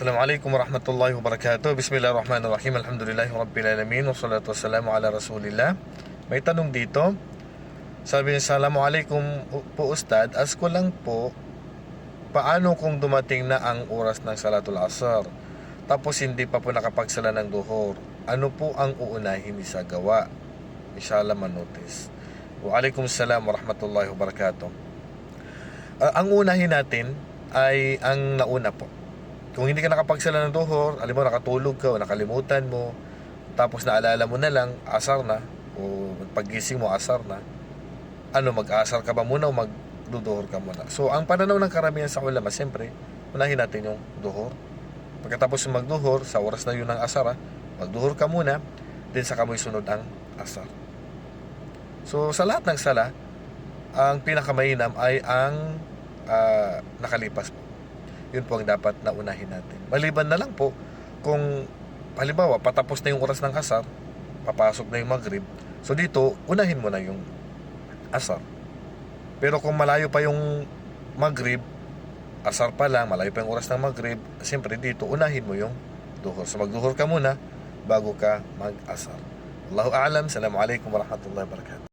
Assalamualaikum warahmatullahi wabarakatuh. Bismillahirrahmanirrahim. Alhamdulillahi rabbil alamin. Wassalatu wassalamu ala rasulillah. May tanong dito. Sabi niya, Assalamualaikum po Ustad. Ask ko lang po, paano kung dumating na ang oras ng Salatul Asar? Tapos hindi pa po nakapagsala ng duhor. Ano po ang uunahin sa gawa? Inshallah manotis. Waalaikumsalam warahmatullahi wabarakatuh. Ah, ang unahin natin ay ang nauna po. Kung hindi ka nakapagsala ng duhor, alam mo, nakatulog ka o nakalimutan mo, tapos naalala mo na lang, asar na, o paggising mo, asar na, ano, mag-asar ka ba muna o magduduhor ka muna? So, ang pananaw ng karamihan sa ulama, siyempre, unahin natin yung duhor. Pagkatapos magduhor, sa oras na yun ng asar, ha, magduhor ka muna, din sa kamoy sunod ang asar. So, sa lahat ng sala, ang pinakamainam ay ang ah, nakalipas po. Yun po ang dapat na unahin natin. Maliban na lang po, kung halimbawa patapos na yung oras ng asar, papasok na yung maghrib, so dito, unahin mo na yung asar. Pero kung malayo pa yung maghrib, asar pa lang, malayo pa yung oras ng maghrib, siyempre dito, unahin mo yung duhor. So magduhor ka muna bago ka mag-asar. Allahu a'lam. Assalamualaikum warahmatullahi wabarakatuh.